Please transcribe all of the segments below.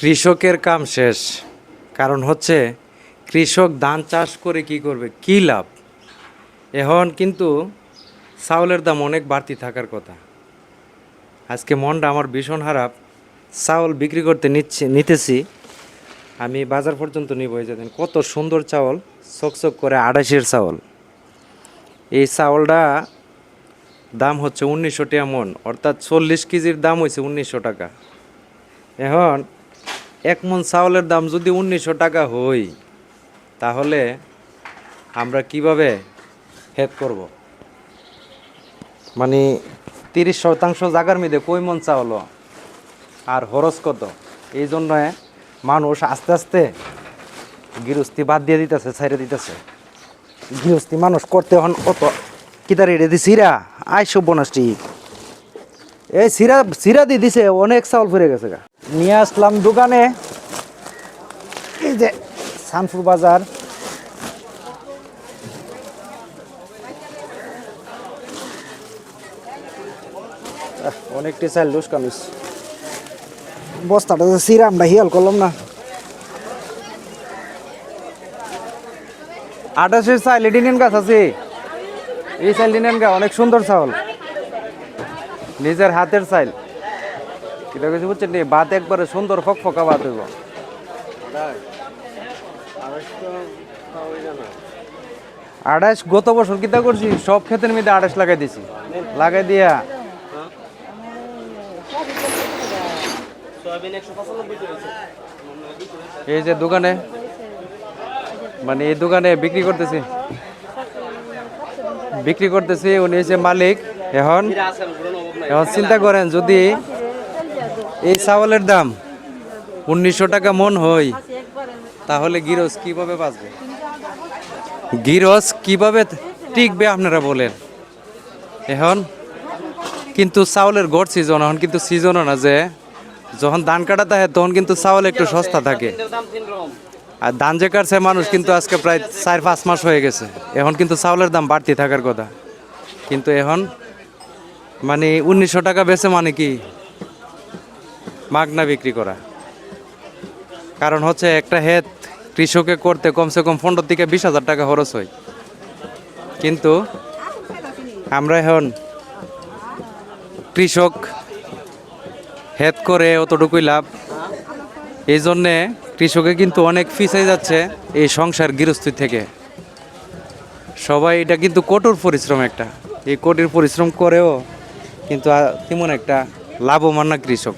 কৃষকের কাম শেষ। কারণ হচ্ছে, কৃষক ধান চাষ করে কি করবে, কি লাভ? এখন কিন্তু চাউলের দাম অনেক বাড়তি থাকার কথা। আজকে মনটা আমার ভীষণ খারাপ। চাউল বিক্রি করতে নিচ্ছি, নিতেছি। আমি বাজার পর্যন্ত নিব এই যে দেখেন, কত সুন্দর চাউল, চকচক করে আড়াইশের চাউল। এই চাউলটা দাম হচ্ছে উনিশশো টাকা মন, অর্থাৎ চল্লিশ কেজির দাম হয়েছে উনিশশো টাকা। এখন এক মন চাউলের দাম যদি উনিশশো টাকা হই, তাহলে আমরা কীভাবে হেদ করব? মানে তিরিশ শতাংশ জাগার মধ্যে কই মন চাউল? আর খরচ কত? এই জন্য মানুষ আস্তে আস্তে গৃহস্থী বাদ দিয়ে দিতেছে ছেড়ে দিতেছে। গৃহস্থী মানুষ করতে হন অত। কিতা রেডে দি সিরা? আই সব বনাসটি এই সিরা সিরা দিয়ে দিছে, অনেক চাউল ফুরে গেছে গা। নিয়ে আসলাম দোকানে। এই যে সানপুর বাজার। অনেকটি চাল লুস কামিস। বস্তাটা যে সিরা আমরা হিয়াল করলাম না। আঠাশের চাইল নেন গাছ আছে এই চাইল নেন গা, অনেক সুন্দর চাউল। নিজের হাতের চাইল। এটা কিছু বুঝছেন ভাত একবারে সুন্দর ফক ফকা ভাত হইব আড়াইশ গত বছর কিতা করছি? সব ক্ষেতের মধ্যে আড়াইশ লাগাই দিছি। লাগাই দিয়া। এই যে দোকানে মানে এই দোকানে বিক্রি করতেছি। বিক্রি করতেছি উনি হচ্ছে মালিক। এখন এখন চিন্তা করেন যদি এই চাউলের দাম উনিশশো টাকা মন হয় তাহলে গিরস কীভাবে বাঁচবে? গিরস কীভাবে টিকবে আপনারা বলেন। এখন কিন্তু চাউলের গড় সিজন এখন কিন্তু সিজনও না যে, যখন ধান কাটা থাকে তখন কিন্তু চাউল একটু সস্তা থাকে। আর ধান যে কাটছে মানুষ কিন্তু আজকে প্রায় চার পাঁচ মাস হয়ে গেছে। এখন কিন্তু চাউলের দাম বাড়তি থাকার কথা। কিন্তু এখন মানে উনিশশো টাকা বেচে মানে কি? মাগনা বিক্রি করা। কারণ হচ্ছে একটা হেত কৃষকে করতে কমসে কম পনেরো থেকে বিশ হাজার টাকা খরচ হয়। কিন্তু আমরা এখন কৃষক হেত করে অতটুকুই লাভ। এই জন্যে কৃষকে কিন্তু অনেক পিছাই যাচ্ছে এই সংসার গৃহস্থী থেকে। সবাই এটা কিন্তু কঠোর পরিশ্রম একটা। এই কঠিন পরিশ্রম করেও কিন্তু তেমন একটা লাভবান না কৃষক।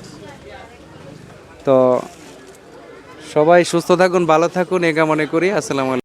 তো সবাই সুস্থ থাকুন ভালো থাকুন এ কামনে করি। আসসালামু আলাইকুম।